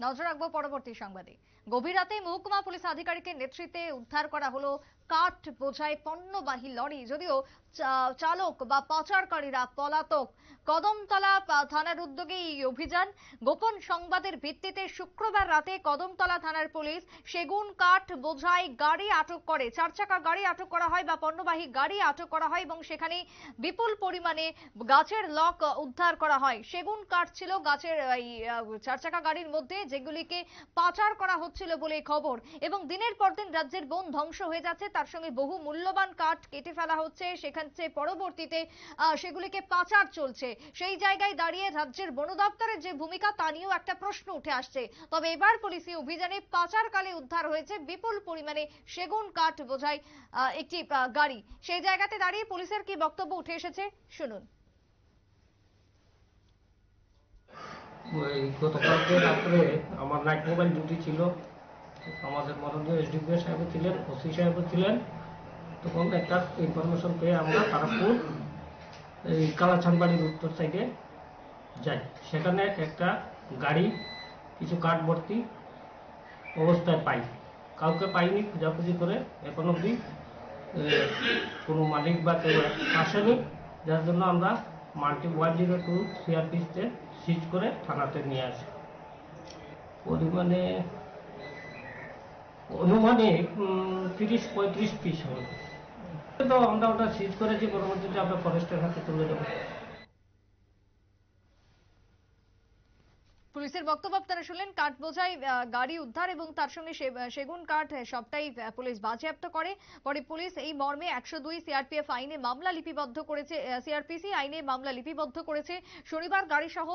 নজর রাখব পরবর্তী সংবাদে। গভীর রাতে মহকুমা পুলিশ আধিকারিকের নেতৃত্বে উদ্ধার করা হলো কাঠ বোঝাই পণ্যবাহী লরি, যদিও চালক বা পাচারকারীরা পলাতক। কদমতলা থানার উদ্যোগে এই অভিযান। গোপন সংবাদের ভিত্তিতে শুক্রবার রাতে কদমতলা থানার পুলিশ সেগুন, কাঠ বোঝাই গাড়ি আটক করে। চার চাকা গাড়ি আটক করা হয় বা পণ্যবাহী গাড়ি আটক করা হয় এবং সেখানে বিপুল পরিমাণে গাছের লক উদ্ধার করা হয়। সেগুন, কাঠ ছিল গাছের এই চার চাকা গাড়ির মধ্যে যেগুলিকে পাচার করা হচ্ছিল বলে খবর। এবং দিনের পর দিন রাজ্যের বন ধ্বংস হয়ে যাচ্ছে তার সঙ্গে বহু মূল্যবান কাঠ কেটে ফেলা হচ্ছে। সেখান থেকে পরবর্তীতে সেগুলিকে পাচার চলছে। সেই জায়গায় দাঁড়িয়ে রাজ্যের বন দপ্তরের যে ভূমিকা, তা নিয়েও একটা প্রশ্ন উঠে আসছে। তবে এবার পুলিশি অভিযানে পাচারকালে উদ্ধার হয়েছে বিপুল পরিমাণে সেগুন কাঠ বোঝাই একটি গাড়ি। সেই জায়গাতে দাঁড়িয়ে পুলিশের কি বক্তব্য উঠে এসেছে, শুনুন। গতকালকে রাত্রে আমার নাইট মোবাইল ডিউটি ছিল। আমাদের মাননীয় এসডিপিও সাহেব ছিলেন, ওসি সাহেব ছিলেন। তখন একটা ইনফরমেশন পেয়ে আমরা তারাপুর এই কালাছানবাড়ির উত্তর সাইডে যাই। সেখানে একটা গাড়ি, কিছু কাঠ ভর্তি অবস্থায় পাই। কাউকে পাইনি, খোঁজাখুঁজি করে এখন অবধি কোনো মালিক বা কেউ আসেনি, যার জন্য আমরা মাল্টি ওয়ান জিরো টু সিআরপিসতে সিজ করে থানাতে নিয়ে আসি। পরিমাণে অনুমানিক উম, তিরিশ পঁয়ত্রিশ পিস হবে। তো আমরা ওটা সিজ করেছি পরবর্তীতে আমরা ফরেস্টের হাতে তুলে দেবো। পুলিশের বক্তব্য আপনারা শুনলেন, কাঠ বোঝাই গাড়ি উদ্ধার এবং তার সঙ্গে সেগুন কাঠ সবটাই পুলিশ বাজেয়াপ্ত করে। পরে পুলিশ এই মর্মে একশো দুই সিআরপিএফ আইনে মামলা লিপিবদ্ধ করেছে সিআরপিসি আইনে মামলা লিপিবদ্ধ করেছে। শনিবার গাড়ি সহ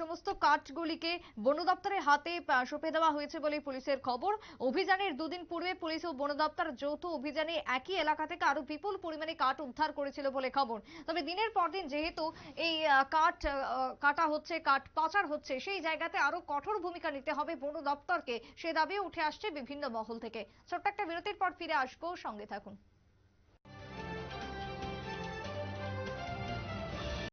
সমস্ত কাঠগুলিকে বন দপ্তরের হাতে সঁপে দেওয়া হয়েছে বলে পুলিশের খবর। অভিযানের দুদিন পূর্বে পুলিশ ও বন দপ্তর যৌথ অভিযানে একই এলাকা থেকে আরও বিপুল পরিমাণে কাঠ উদ্ধার করেছিল বলে খবর। তবে দিনের পর দিন যেহেতু এই কাঠ কাটা হচ্ছে, কাঠ পাচার হচ্ছে সেই জায়গাতে আরও কঠোর ভূমিকা নিতে হবে বন দপ্তরকে। সে দাবি উঠে আসছে বিভিন্ন মহল থেকে। ছোট্ট একটা বিরতির পর ফিরে আসব। সঙ্গে থাকুন।